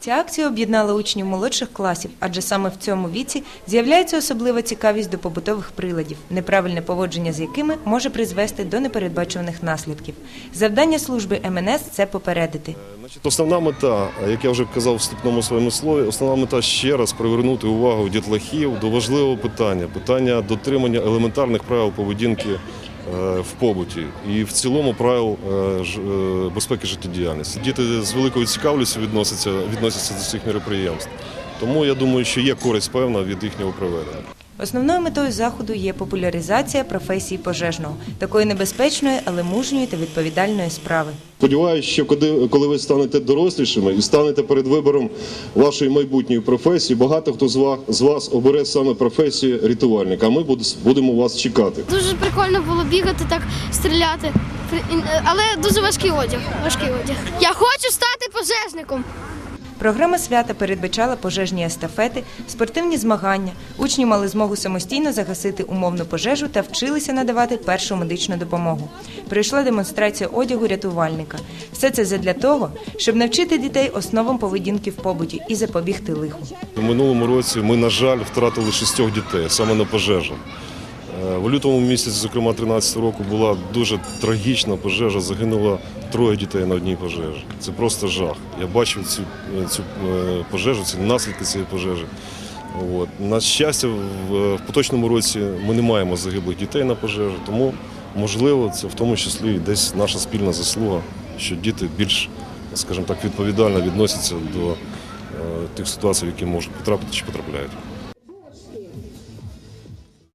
Ця акція об'єднала учнів молодших класів, адже саме в цьому віці з'являється особлива цікавість до побутових приладів, неправильне поводження з якими може призвести до непередбачуваних наслідків. Завдання служби МНС це попередити. Основна мета, як я вже казав в вступному своєму слові, основна мета ще раз привернути увагу дітлахів до важливого питання питання дотримання елементарних правил поведінки в побуті і в цілому правил е, е, безпеки життєдіяльності. Діти з великою цікавістю відносяться, відносяться до цих мероприємств. Тому я думаю, що є користь певна від їхнього проведення. Основною метою заходу є популяризація професії пожежного, такої небезпечної, але мужньої та відповідальної справи. Сподіваюся, що коли, ви станете дорослішими і станете перед вибором вашої майбутньої професії, багато хто з вас, з вас обере саме професію рятувальника. А ми будемо вас чекати. Дуже прикольно було бігати, так стріляти. Е, Але дуже важкий одяг. Важкий одяг. Я хочу стати пожежником. Програма свята передбачала пожежні естафети, спортивні змагання. Учні мали змогу самостійно загасити умовну пожежу та вчилися надавати першу медичну допомогу. Прийшла демонстрація одягу рятувальника. Все це задля того, щоб навчити дітей основам поведінки в побуті і запобігти лиху. У минулому році ми, на жаль, втратили шістьох дітей саме на пожежах. Е, В лютому місяці, зокрема 13 року, була дуже трагічна пожежа. Загинуло троє дітей на одній пожежі. Це просто жах. Я бачив цю, цю е, пожежу, ці наслідки цієї пожежі. От. На щастя, в, в поточному році ми не маємо загиблих дітей на пожежі, тому можливо, це в тому числі десь наша спільна заслуга, що діти більш, скажімо так, відповідально відносяться до е, тих ситуацій, в які можуть потрапити чи потрапляють.